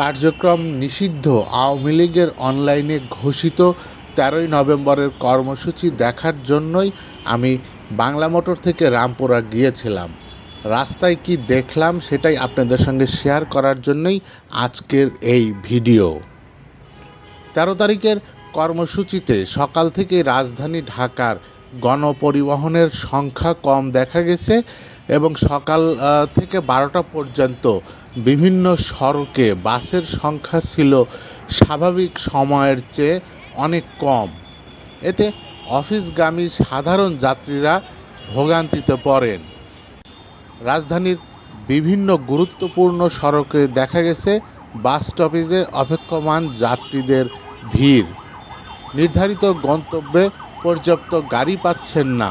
কার্যক্রম নিষিদ্ধ আওয়ামী লীগের অনলাইনে ঘোষিত তেরোই নভেম্বরের কর্মসূচি দেখার জন্যই আমি বাংলা মোটর থেকে রামপুরা গিয়েছিলাম। রাস্তায় কি দেখলাম সেটাই আপনাদের সঙ্গে শেয়ার করার জন্যই আজকের এই ভিডিও। তেরো তারিখের কর্মসূচিতে সকাল থেকে রাজধানী ঢাকার গণপরিবহনের সংখ্যা কম দেখা গেছে। এবং সকাল থেকে বারোটা পর্যন্ত বিভিন্ন সড়কে বাসের সংখ্যা ছিল স্বাভাবিক সময়ের চেয়ে অনেক কম। এতে অফিসগামী সাধারণ যাত্রীরা ভোগান্তিতে পড়েন। রাজধানীর বিভিন্ন গুরুত্বপূর্ণ সড়কে দেখা গেছে বাস স্টপেজে অপেক্ষমান যাত্রীদের ভিড়। নির্ধারিত গন্তব্যে পর্যাপ্ত গাড়ি পাচ্ছেন না।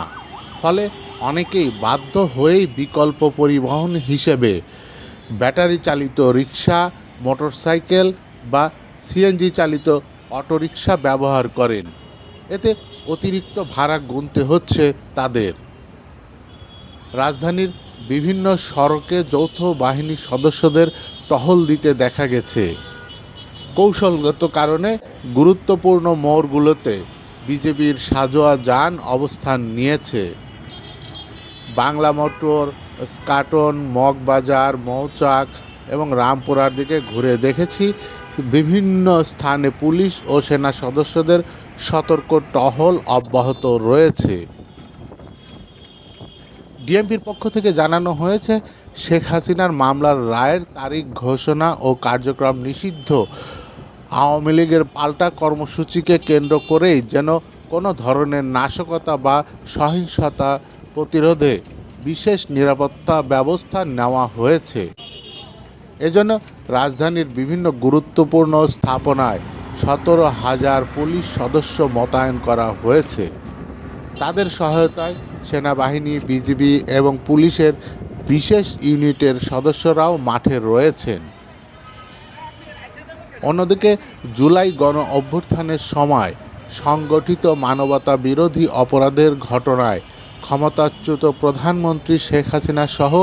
ফলে অনেকেই বাধ্য হয়েই বিকল্প পরিবহন হিসেবে ব্যাটারি চালিত রিক্সা মোটরসাইকেল বা সিএনজি চালিত অটোরিকশা ব্যবহার করেন। এতে অতিরিক্ত ভাড়া গুনতে হচ্ছে তাদের। রাজধানীর বিভিন্ন সড়কে যৌথ বাহিনী সদস্যদের টহল দিতে দেখা গেছে। কৌশলগত কারণে গুরুত্বপূর্ণ মোড়গুলোতে বিজেপির সাজোয়া যান অবস্থান নিয়েছে। বাংলা মোটর, স্কাটন, মগবাজার, মৌচাক এবং রামপুরার দিকে ঘুরে দেখেছি বিভিন্ন স্থানে পুলিশ ও সেনা সদস্যদের সতর্ক টহল অব্যাহত রয়েছে। ডিএমপির পক্ষ থেকে জানানো হয়েছে, শেখ হাসিনার মামলার রায়ের তারিখ ঘোষণা ও কার্যক্রম নিষিদ্ধ। আওয়ামী লীগের পাল্টা কর্মসূচিকে কেন্দ্র করেই যেন কোনো ধরনের নাশকতা বা সহিংসতা প্রতিরোধে বিশেষ নিরাপত্তা ব্যবস্থা নেওয়া হয়েছে। এজন্য রাজধানীর বিভিন্ন গুরুত্বপূর্ণ স্থাপনায় সতেরো হাজার পুলিশ সদস্য মোতায়েন করা হয়েছে। তাদের সহায়তায় সেনাবাহিনী, বিজিবি এবং পুলিশের বিশেষ ইউনিটের সদস্যরাও মাঠে রয়েছেন। অন্যদিকে জুলাই গণ অভ্যুত্থানের সময় সংগঠিত মানবতা বিরোধী অপরাধের ঘটনায় ক্ষমতাচ্যুত প্রধানমন্ত্রী শেখ হাসিনা সহ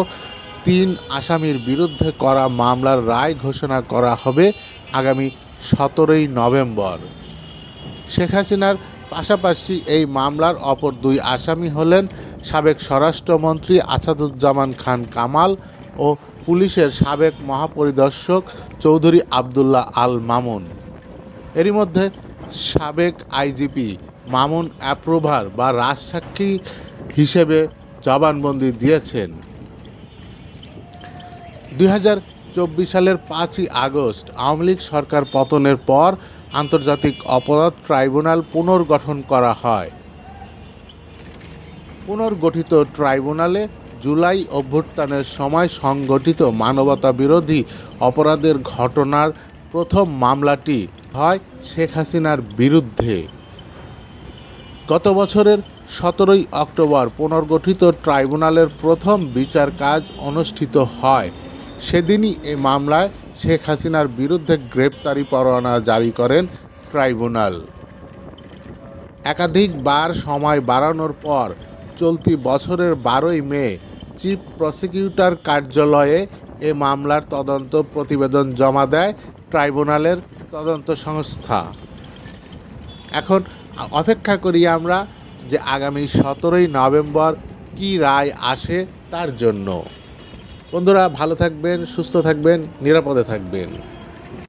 তিন আসামির বিরুদ্ধে করা মামলার রায় ঘোষণা করা হবে আগামী সতেরোই নভেম্বর। শেখ হাসিনার পাশাপাশি এই মামলার অপর দুই আসামি হলেন সাবেক স্বরাষ্ট্রমন্ত্রী আসাদুজ্জামান খান কামাল ও পুলিশের সাবেক মহাপরিদর্শক চৌধুরী আবদুল্লাহ আল মামুন। এরই মধ্যে সাবেক আইজিপি মামুন অ্যাপ্রোভার বা রাজসাক্ষী হিসেবে জবানবন্দি দিয়েছেন। দুই চব্বিশ সালের পাঁচই আগস্ট আওয়ামী লীগ সরকার পতনের পর আন্তর্জাতিক অপরাধ ট্রাইব্যুনাল পুনর্গঠন করা হয়। পুনর্গঠিত ট্রাইব্যুনালে জুলাই অভ্যুত্থানের সময় সংগঠিত মানবতা বিরোধী অপরাধের ঘটনার প্রথম মামলাটি হয় শেখ হাসিনার বিরুদ্ধে। গত বছরের সতেরোই অক্টোবর পুনর্গঠিত ট্রাইব্যুনালের প্রথম বিচার কাজ অনুষ্ঠিত হয়। সেদিনই এই মামলায় শেখ হাসিনার বিরুদ্ধে গ্রেপ্তারি পরোয়ানা জারি করেন ট্রাইব্যুনাল। একাধিকবার সময় বাড়ানোর পর চলতি বছরের বারোই মে চিফ প্রসিকিউটর কার্যালয়ে এ মামলার তদন্ত প্রতিবেদন জমা দেয় ট্রাইব্যুনালের তদন্ত সংস্থা। এখন অপেক্ষা করি আমরা যে আগামী সতেরোই নভেম্বর কি রায় আসে তার জন্য। বন্ধুরা, ভালো থাকবেন, সুস্থ থাকবেন, নিরাপদে থাকবেন।